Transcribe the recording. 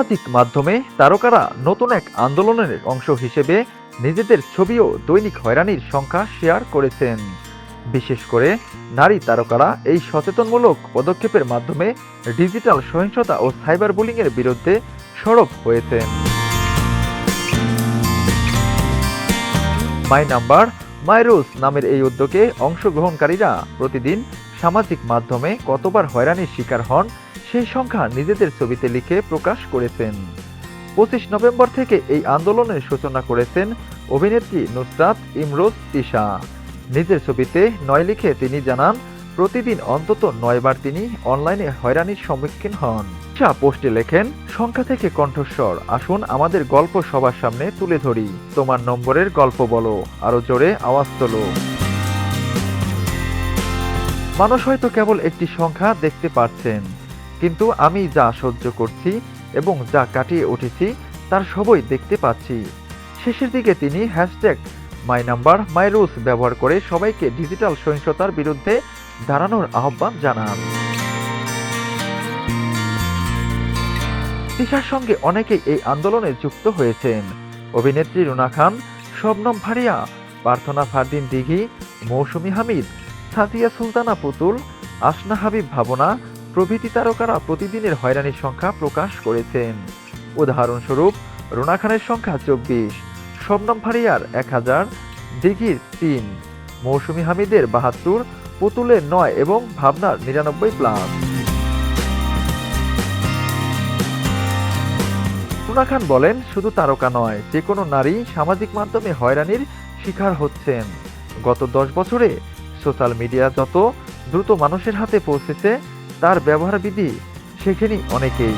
সামাজিক মাধ্যমে তারকারা নতুন এক আন্দোলনের অংশ হিসেবে নিজেদের ছবিও দৈনিক হয়রানির সংখ্যা শেয়ার করেছেন। বিশেষ করে নারী তারকারা এই সচেতনমূলক পদক্ষেপের মাধ্যমে ডিজিটাল সহিংসতা ও সাইবার বুলিংয়ের বিরুদ্ধে সরব হয়েছেন। মাই নাম্বার, মাই রুলস নামের এই উদ্যোগে অংশগ্রহণকারীরা প্রতিদিন সামাজিক মাধ্যমে কতবার হয়রানির শিকার হন সেই সংখ্যা নিজেদের ছবিতে লিখে প্রকাশ করেছেন। পঁচিশ নভেম্বর থেকে এই আন্দোলনের সূচনা করেছেন অভিনেত্রী নুসরাত ইমরোজ তিশা। নিজের ছবিতে নয় লিখে তিনি জানান, প্রতিদিন অন্তত নয়বার তিনি অনলাইনে হয়রানির সম্মুখীন হন। তিশা পোস্টে লেখেন, সংখ্যা থেকে কণ্ঠস্বর, আসুন আমাদের গল্প সবার সামনে তুলে ধরি। তোমার নম্বরের গল্প বলো, আরও জোরে আওয়াজ তোলো। মানুষ হয়তো কেবল একটি সংখ্যা দেখতে পাচ্ছেন কিন্তু আমি যা সহ্য করছি এবং যা কাটিয়ে উঠেছি, তার সবই দেখতে পাচ্ছি। শেষের দিকে তিনি hashtag my number my rules ব্যবহার করে সবাইকে ডিজিটাল সহিংসতার বিরুদ্ধে দাঁড়ানোর আহ্বান জানান। তিশার সঙ্গে অনেকেই এই আন্দোলনে যুক্ত হয়েছেন। অভিনেত্রী রুনা খান, শবনম ভারিয়া প্রার্থনা ফারদিন দিঘি, মৌসুমি হামিদ সাদিয়া সুলতানা পুতুল, আসনা হাবিব ভাবনা প্রভৃতি তারকারা প্রতিদিনের হয়রানির সংখ্যা প্রকাশ করেছেন। উদাহরণস্বরূপ রুনা খানের সংখ্যা চব্বিশ, শবনম ফারিয়ার এক হাজার, দিঘির তিন, মৌসুমী হামিদের বাহাত্তর পুতুলের নয় এবং ভাবনার নিরানব্বই প্লাস। রুনা খান বলেন, শুধু তারকা নয় যে কোনো নারী সামাজিক মাধ্যমে হয়রানির শিকার হচ্ছেন। গত দশ বছরে সোশ্যাল মিডিয়া যত দ্রুত মানুষের হাতে পৌঁছেছে তার ব্যবহার বিধি শেখেনি অনেকেই।